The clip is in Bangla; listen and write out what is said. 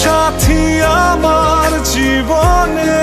সাথী আমার জীবনে।